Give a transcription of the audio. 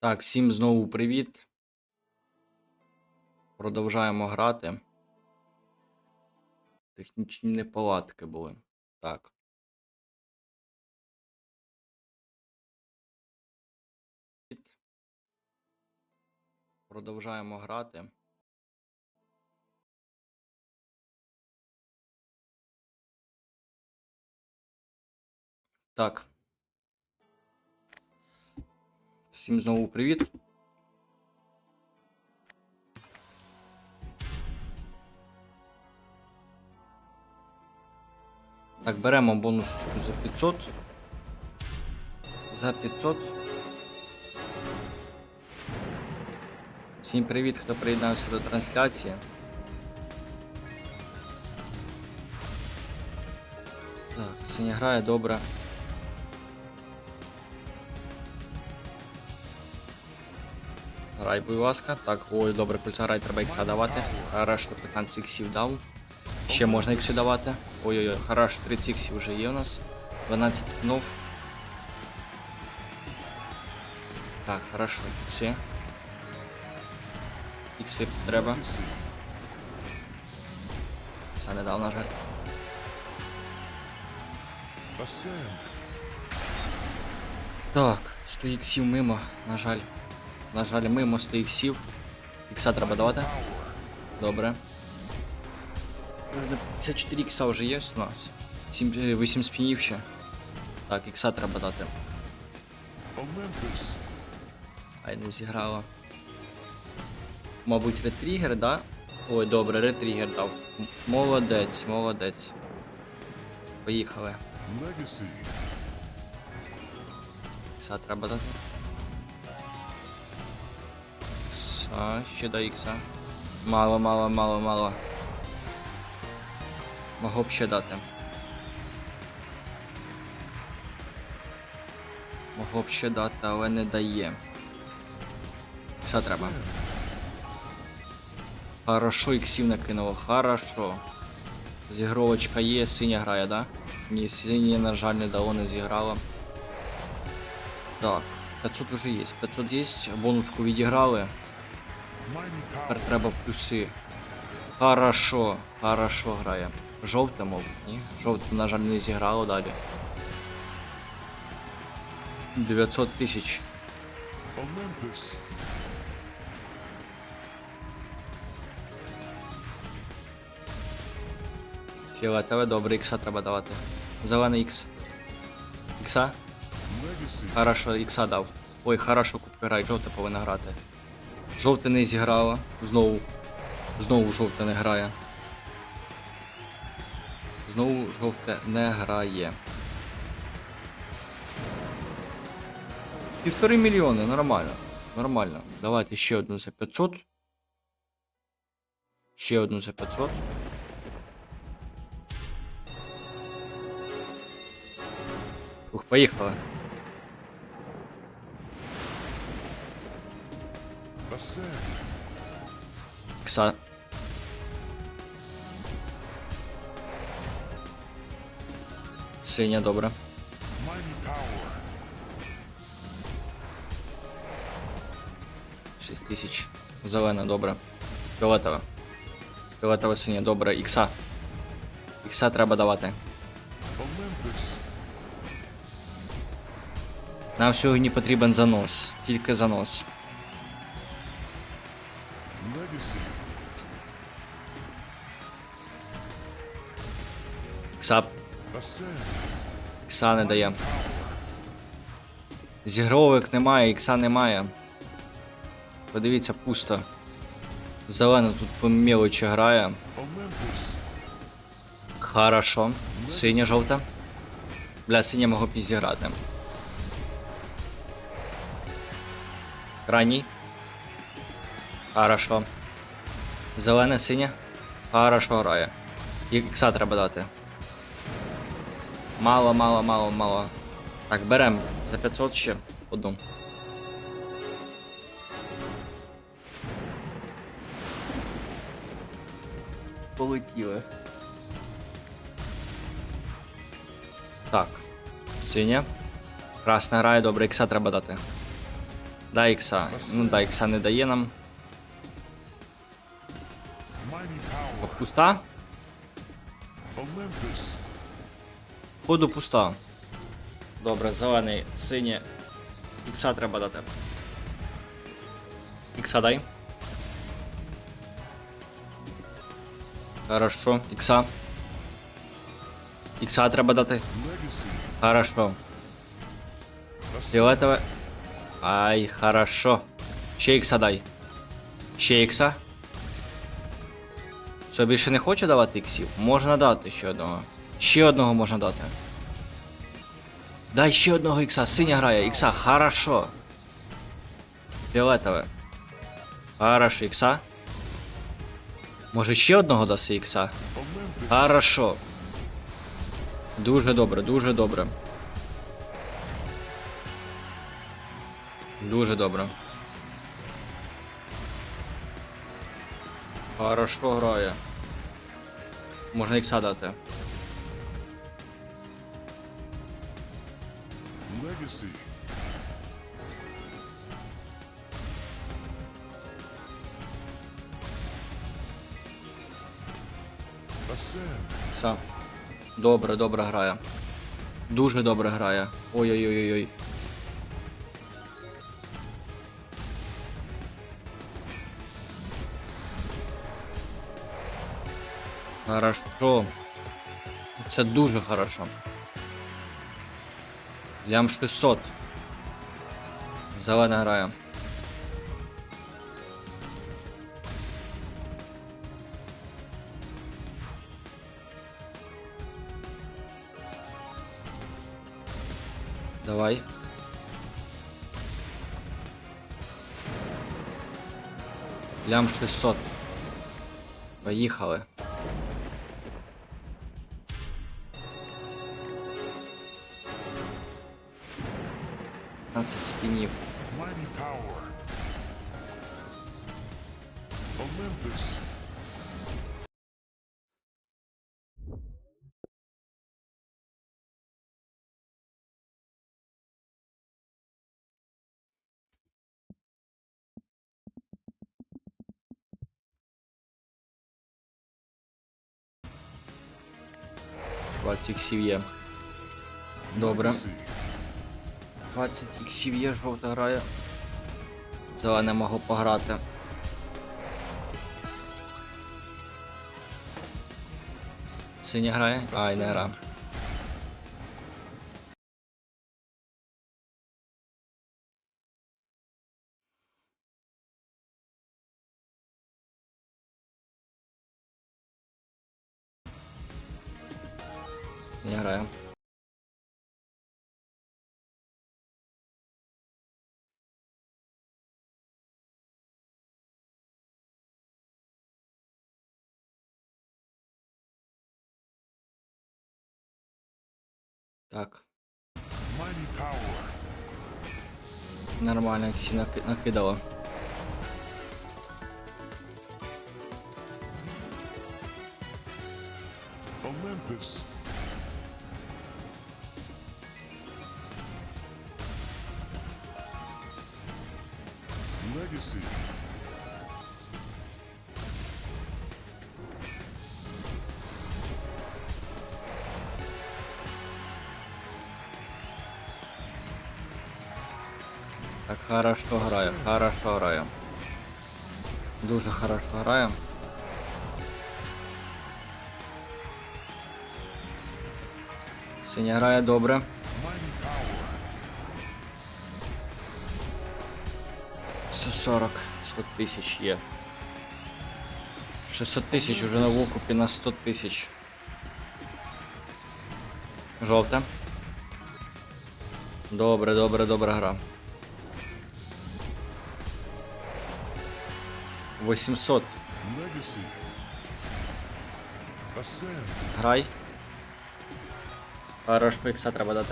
Так, всім знову привіт. Продовжаємо грати. Технічні неполадки були. Так. Продовжаємо грати. Так. Всім знову привіт. Так, беремо бонусочку за 500. За 500. Всім привіт, хто приєднався до трансляції. Так, синя грає добре. Грай, будь ласка. Так, ой, добре, кольця грай, треба ікса давати. Хорошо, 15 іксів дав. Ще можна ікси давати. Ой-ой-ой, хорошо, 30 іксів вже є у нас. 12 пнов. Так, хорошо, ікси. Ікси треба. Це не дав, на жаль. Так, 100 іксів мимо, на жаль. На жаль, мимо 100 іксів. Ікса треба давати. Добре. Е, 54 ікса вже є у нас. 7, 8 спінів ще. Так, ікса треба дати. Ай, не зіграла. Мабуть, ретригер, да? Ой, добре, ретригер дав. Молодець, молодець. Поїхали. Ікса треба дати. Ікса, ще до ікса. Мало, мало, мало, мало. Могу б ще дати. Могло б ще дати, але не дає. Ікса треба. Хорошо, іксів накинуло, хорошо. Зігровочка є, синя грає, да? Ні, синя, на жаль, не дало, не зіграла. Так, 500 вже є. 500 є, бонуску відіграли. Тепер треба плюси. Хорошо, хорошо грає. Жовте, мов, ні? Жовте, на жаль, не зіграло далі. 900 тисяч. Фіолетове, добре, ікса треба давати. Зелений ікс. Ікса? Хорошо, ікса дав. Ой, хорошо, кубка грає, жовте повинна грати. Жовте не зіграла. Знову. Знову жовте не грає. Знову жовте не грає. Півтори мільйони, нормально. Нормально. Давайте ще одну за 500. Ще одну за 500. Ух, поїхали. Кса. Синя, добре. 6 тисяч. Зелена, добре. Фіолетова. Фіолетова синя, добре. Ікса. Ікса треба давати. Нам сьогодні потрібен занос. Тільки занос. Ascend. Ікса не дає. Зігровик немає, ікса немає. Подивіться, пусто. Зелена тут по мелочі грає. Хорошо. Синя жовта. Бля, синя могло б і зіграти. Крайній. Хорошо. Зелена, синя. Хорошо грає. Ікса треба дати. Мало, мало, мало, мало. Так, берем за 500 ще одну. Полетіли. Так. Синя. Красна грає, добре, ікса треба дати. Дай ікса. Ну да, ікса не дає нам. Пуста? Olympus. Ходу пуста. Добре, зелений, синє. Ікса треба дати. Ікса дай. Хорошо, ікса. Ікса треба дати. Хорошо. Фіолетове. Ай, хорошо. Ще ікса дай. Ще ікса. Що, більше не хоче давати іксів? Можна дати ще одного. Ще одного можна дати. Дай ще одного ікса. Синя грає. Ікса. Хорошо. Фіолетове. Хорошо, ікса. Може ще одного даси ікса? Хорошо. Дуже добре, дуже добре. Дуже добре. Хорошо грає. Можна ікса дати. Legacy. Ікса. Добре, добре грає. Дуже добре грає. Ой-ой-ой-ой. Хорошо. Це дуже хорошо. Лям 600. Зелена грає. Давай. Лям 600. Поїхали. П'ятнадцять спінів. Mighty power. Olympus. Двадцять іксів є. Добре. Legacy. 20 іксів є, жовта грає. Зелене можу пограти. Синя грає? Ай, не гра. Так. Нормально всі наки- накидало. Olympus. Так, хорошо грає, хорошо грає. Дуже хорошо грає. Синя грає добре. Power. 140, 100 тисяч є. 600 тисяч уже на викупі на 100 тисяч. Жовта. Добре, добре, добра гра. 800. Legacy. Грай. Хорош ікса треба.